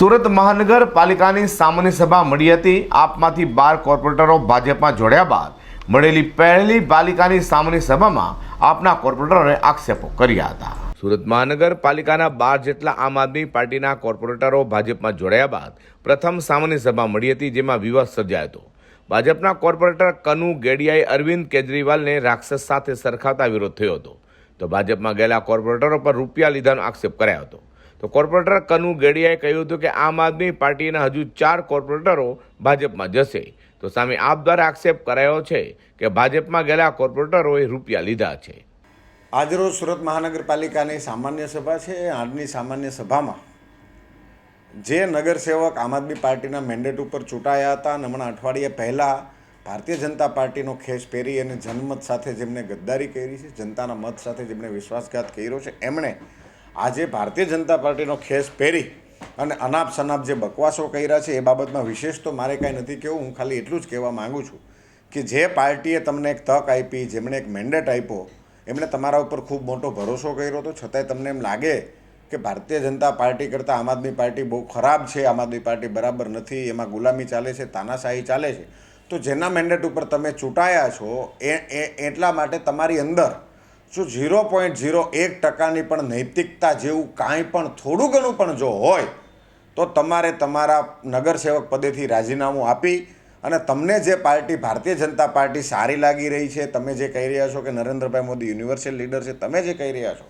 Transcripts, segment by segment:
સુરત મહાનગરપાલિકાની સામાન્ય સભા મળી હતી. આપમાંથી બાર કોર્પોરેટરો ભાજપમાં જોડ્યા બાદ મળેલી પહેલી પાલિકાની સામાન્ય સભામાં આપના કોર્પોરેટરોએ આક્ષેપો કર્યા હતા. સુરત મહાનગરપાલિકાના બાર જેટલા આમ આદમી પાર્ટીના કોર્પોરેટરો ભાજપમાં જોડાયા બાદ પ્રથમ સામાન્ય સભા મળી હતી જેમાં વિવાદ સર્જાયો હતો. ભાજપના કોર્પોરેટર કનુ ગેડિયાએ અરવિંદ કેજરીવાલને રાક્ષસ સાથે સરખાવતા વિરોધ થયો હતો. તો ભાજપમાં ગયેલા કોર્પોરેટરો પર રૂપિયા લીધાનો આક્ષેપ કરાયો હતો. તો કોર્પોરેટર કનુ ગેડિયાએ કહ્યું હતું કે આમ આદમી પાર્ટીના હજુ ચાર કોર્પોરેટરો ભાજપમાં જશે. તો સામે આપ દ્વારા આક્ષેપ કરાયો છે કે ભાજપમાં ગયેલા કોર્પોરેટરોએ રૂપિયા લીધા છે. આજરોજ સુરત મહાનગરપાલિકાની સામાન્ય સભા છે. આજની સામાન્ય સભામાં જે નગરસેવક આમ આદમી પાર્ટીના મેન્ડેટ ઉપર ચૂંટાયા હતા અને હમણાં અઠવાડિયા પહેલાં ભારતીય જનતા પાર્ટીનો ખેસ પહેરી અને જનમત સાથે જેમણે ગદ્દારી કરી છે, જનતાના મત સાથે જેમણે વિશ્વાસઘાત કર્યો છે, એમણે આજે ભારતીય જનતા પાર્ટીનો ખેસ પહેરી અને અનાપ શનાપ જે બકવાસો કર્યા છે એ બાબતમાં વિશેષ તો મારે કાંઈ નથી કહેવું, હું ખાલી એટલું જ કહેવા માગું છું કે જે પાર્ટીએ તમને એક તક આપી, જેમણે એક મેન્ડેટ આપ્યો, એમણે તમારા ઉપર ખૂબ મોટો ભરોસો કર્યો હતો છતાંય તમને એમ લાગે કે ભારતીય જનતા પાર્ટી કરતાં આમ આદમી પાર્ટી બહુ ખરાબ છે, આમ આદમી પાર્ટી બરાબર નથી, એમાં ગુલામી ચાલે છે, તાનાશાહી ચાલે છે, તો જેના મેન્ડેટ ઉપર તમે ચૂંટાયા છો એ, એટલા માટે તમારી અંદર જો ઝીરો પોઈન્ટ ઝીરો એક ટકાની પણ નૈતિકતા જેવું કાંઈ પણ થોડું ઘણું પણ જો હોય, તો તમારે તમારા નગરસેવક પદેથી રાજીનામું આપી અને તમને જે પાર્ટી, ભારતીય જનતા પાર્ટી સારી લાગી રહી છે, તમે જે કહી રહ્યા છો કે નરેન્દ્રભાઈ મોદી યુનિવર્સલ લીડર છે, તમે જે કહી રહ્યા છો,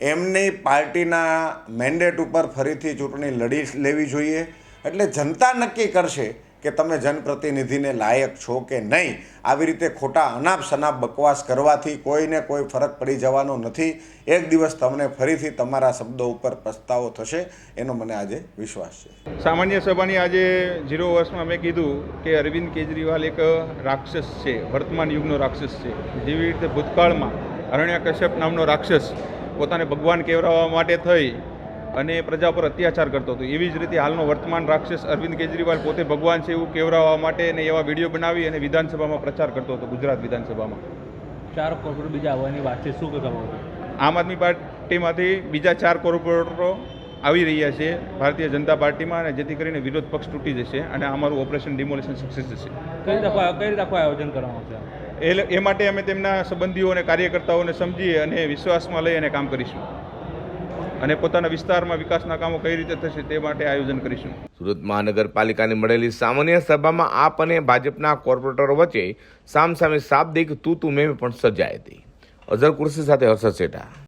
એમની પાર્ટીના મેન્ડેટ ઉપર ફરીથી ચૂંટણી લડી લેવી જોઈએ, એટલે જનતા નક્કી કરશે કે તમે જનપ્રતિનિધિને લાયક છો કે નહીં, આવી રીતે ખોટા અનાપ શનાપ બકવાસ કરવાથી કોઈને કોઈ ફરક પડી જવાનો નથી. એક દિવસ તમને ફરીથી તમારા શબ્દો ઉપર પસ્તાવો થશે, એનો મને આજે વિશ્વાસ છે. સામાન્ય સભાની આજે ઝીરો વર્ષમાં મેં કીધું કે અરવિંદ કેજરીવાલ એક રાક્ષસ છે, વર્તમાન યુગનો રાક્ષસ છે. જેવી રીતે ભૂતકાળમાં અરણ્ય કશ્યપ નામનો રાક્ષસ પોતાને ભગવાન કહેવડાવવા માટે થઈ અને પ્રજા પર અત્યાચાર કરતો હતો. એવી જ રીતે હાલનો વર્તમાન રાક્ષસ અરવિંદ કેજરીવાલ પોતે ભગવાન છે એવું કેવરાવવા માટે અને એવા વીડિયો બનાવી અને વિધાનસભામાં પ્રચાર કરતો હતો ગુજરાત વિધાનસભામાં. ચાર કોર્પોરેટ બીજા આવવાની વાત છે. શું કહેવા આમ આદમી પાર્ટીમાંથી બીજા ચાર કોર્પોરેટરો આવી રહ્યા છે ભારતીય જનતા પાર્ટીમાં અને જેથી કરીને વિરોધ પક્ષ તૂટી જશે અને અમારું ઓપરેશન ડિમોલેશન સક્સેસ જશે કઈ રીતે કઈ રીતે આયોજન કરવામાં આવશે? એ એ માટે અમે તેમના સંબંધીઓ અને કાર્યકર્તાઓને સમજી અને વિશ્વાસમાં લઈ અને કામ કરીશું. અને પોતાના વિસ્તારમાં વિકાસના કામો કઈ રીતે થશે તે માટે આયોજન કરીશું. સુરત મહાનગરપાલિકાની મળેલી સામાન્ય સભામાં આપ અને ભાજપના કોર્પોરેટરો વચ્ચે સામસામે શાબ્દિક તું તું મેં પણ સર્જાઈ હતી. અઝર કુર્સી સાથે હર્ષદ શેઠા.